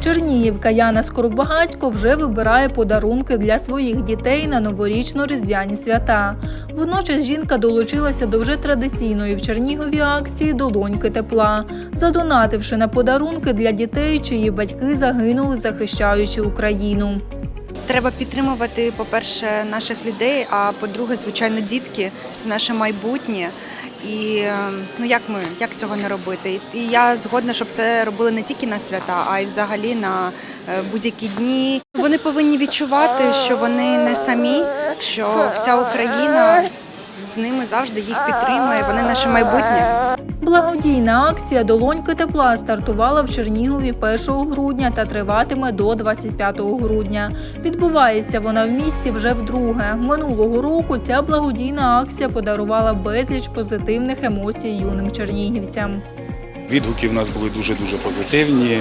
Чернігівка Яна Скоробагатько вже вибирає подарунки для своїх дітей на новорічно-різдвяні свята. Водночас жінка долучилася до вже традиційної в Чернігові акції Долоньки тепла, задонативши на подарунки для дітей, чиї батьки загинули, захищаючи Україну. Треба підтримувати, по-перше, наших людей, а по-друге, звичайно, дітки це наше майбутнє. І е, ну як ми, як цього не робити? І я згодна, щоб це робили не тільки на свята, а й взагалі на е, будь-які дні. Вони повинні відчувати, що вони не самі, що вся Україна з ними завжди їх підтримує. Вони наше майбутнє. Благодійна акція Долоньки тепла стартувала в Чернігові 1 грудня та триватиме до 25 грудня. Відбувається вона в місті вже вдруге. Минулого року ця благодійна акція подарувала безліч позитивних емоцій юним чернігівцям. Відгуки в нас були дуже-дуже позитивні,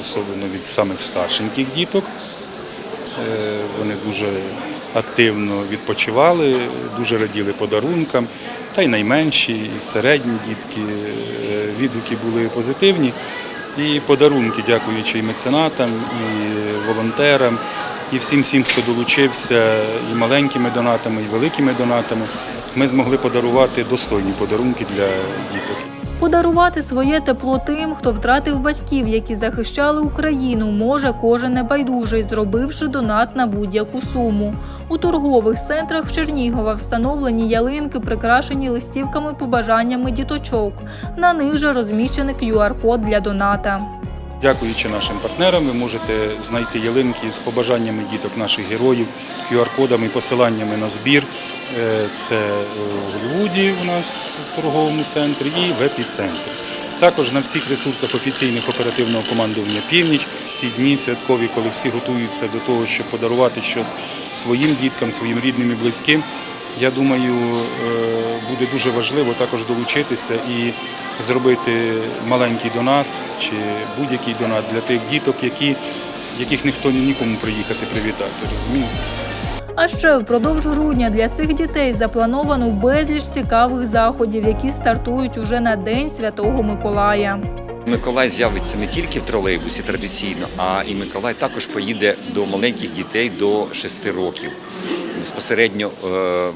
особливо від самих старшеньких діток. Е, Вони дуже активно відпочивали, дуже раділи подарункам, та й найменші, і середні дітки. Е, Відгуки були позитивні. І подарунки, дякуючи і меценатам, і волонтерам, і всім всім, хто долучився, і маленькими донатами, і великими донатами, ми змогли подарувати достойні подарунки для діток. Подарувати своє тепло тим, хто втратив батьків, які захищали Україну, може кожен небайдужий, зробивши донат на будь-яку суму. У торгових центрах Чернігова встановлені ялинки, прикрашені листівками побажаннями діточок. На них же розміщений QR-код для доната. Дякуючи нашим партнерам, ви можете знайти ялинки з побажаннями діток наших героїв, QR-кодами, посиланнями на збір. Е, Це в Голлівуді у нас в торговому центрі і в епіцентрі. Також на всіх ресурсах офіційних оперативного командування Північ ці дні святкові, коли всі готуються до того, щоб подарувати щось своїм діткам, своїм рідним і близьким. Я думаю, е, буде дуже важливо також долучитися і зробити маленький донат чи будь-який донат для тих діток, яких ніхто нікому приїхати привітати. Розумієте? А ще впродовж грудня для цих дітей заплановано безліч цікавих заходів, які стартують уже на День Святого Миколая. Миколай з'явиться не тільки в тролейбусі традиційно, а і Миколай також поїде до маленьких дітей до 6 років. Безпосередньо е,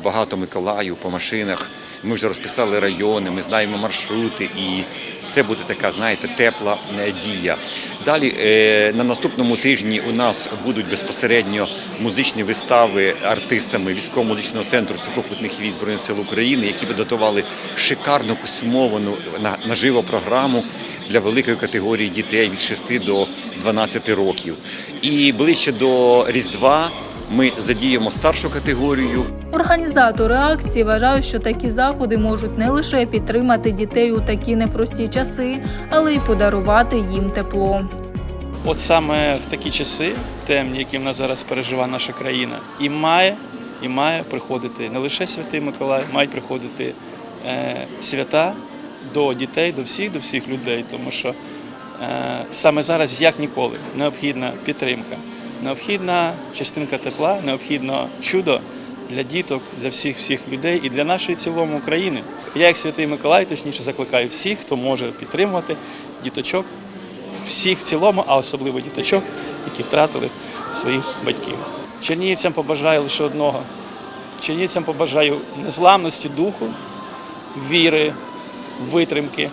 багато Миколаїв по машинах. Ми вже розписали райони, ми знаємо маршрути, і це буде така, знаєте, тепла е, дія. Далі е, на наступному тижні у нас будуть безпосередньо музичні вистави артистами військово-музичного центру сухопутних військ Збройних сил України, які підготували шикарну космовану на- наживо програму для великої категорії дітей від 6 до 12 років. І ближче до Різдва ми задіємо старшу категорію. Організатори акції вважають, що такі заходи можуть не лише підтримати дітей у такі непрості часи, але й подарувати їм тепло. От саме в такі часи, темні, які в нас зараз переживає наша країна, і має, і має приходити не лише Святий Миколай, мають приходити е, свята до дітей, до всіх, до всіх людей, тому що е, саме зараз, як ніколи, необхідна підтримка, необхідна частинка тепла, необхідно чудо для діток, для всіх всіх людей і для нашої цілому України. Я, як святий Миколай, точніше закликаю всіх, хто може підтримувати діточок всіх в цілому, а особливо діточок, які втратили своїх батьків. Чернігівцям побажаю лише одного. Чернігівцям побажаю незламності духу, віри, витримки.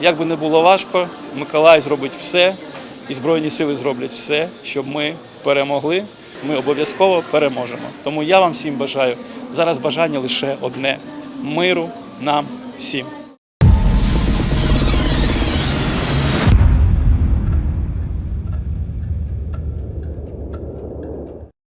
Як би не було важко, Миколай зробить все, і Збройні сили зроблять все, щоб ми перемогли. Ми обов'язково переможемо. Тому я вам всім бажаю зараз бажання лише одне миру нам всім.